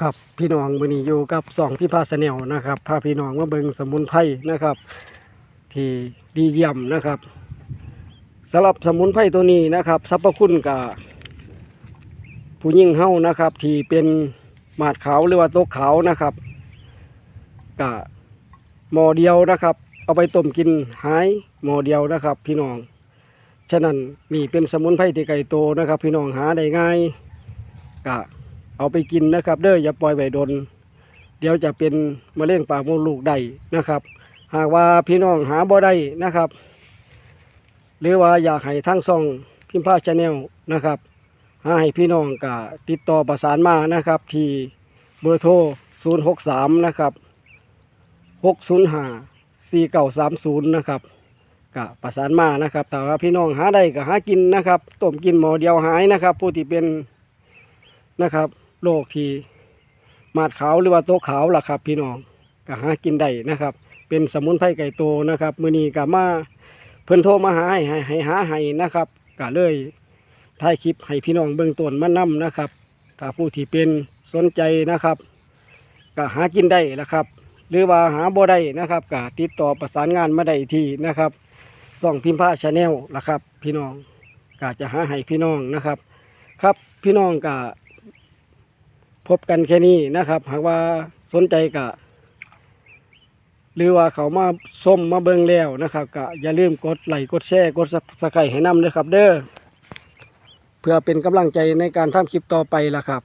ครับพี่น้องมื้อนี้อยู่กับสองพี่พาสแนลนะครับพาพี่น้องมาเบิ่งสมุนไพรนะครับ ที่ดีเยี่ยมนะครับสำหรับสมุนไพรตัวนี้นะครับสรรพคุณกับผู้ยิ่งเฮ้านะครับ ที่เป็นหมาดขาวหรือว่าโต๊ะขาวนะครับกะหมอเดียวนะครับ เอาไปต้มกินหายหมอเดียวนะครับ พี่น้องฉะนั้นนี่เป็นสมุนไพรที่ไก่โตนะครับ พี่น้องหาได้ง่ายกะ เอาไปกินนะครับ เด้ออย่าปล่อยไว้ดน เดี๋ยวจะเป็นมะเร็งปากมดลูกได้นะครับ หากว่าพี่น้องหาบ่ได้นะครับ หรือว่าอยากให้ทั้งซ่องพิมพ์ผ้าชาแนลนะครับหาให้พี่น้องก็ติดต่อประสานมานะครับ ที่เบอร์โทร 063 นะครับ 605 4930 นะครับก็ประสานมานะครับแต่ว่าพี่น้องหาได้ก็หากินนะครับต้มกินหมอเดียวหายนะครับ ผู้ที่เป็นนะครับ โรคที่มาดขาวหรือว่าโต๊ะขาวล่ะครับ พี่น้องก็หากินได้นะครับ เป็นสมุนไพรไก่โตนะครับมือนี้ก็มาเพิ่นโทรมาหาให้ให้ให้หาให้นะครับก็เลยถ่ายคลิปให้พี่น้องเบื้องต้นมานํนะครับถ้าผู้ที่เป็นสนใจนะครับก็หากินได้ละครับ หรือว่าหาบ่ได้นะครับก็ติดต่อประสานงานมาได้ทีนะครับส่องพิมพ์ผ้าชาแนลละครับ พี่น้องก็จะหาให้พี่น้องนะครับ ครับพี่น้องก็ พบกันแค่นี้นะครับ หากว่าสนใจกะ หรือว่าเขามาส้มมาเบิ่งแล้วนะครับกะอย่าลืมกดไลค์กดแชร์กดสไครต์ให้นำเลยครับ เด้อเพื่อเป็นกำลังใจในการทำคลิปต่อไปล่ะครับ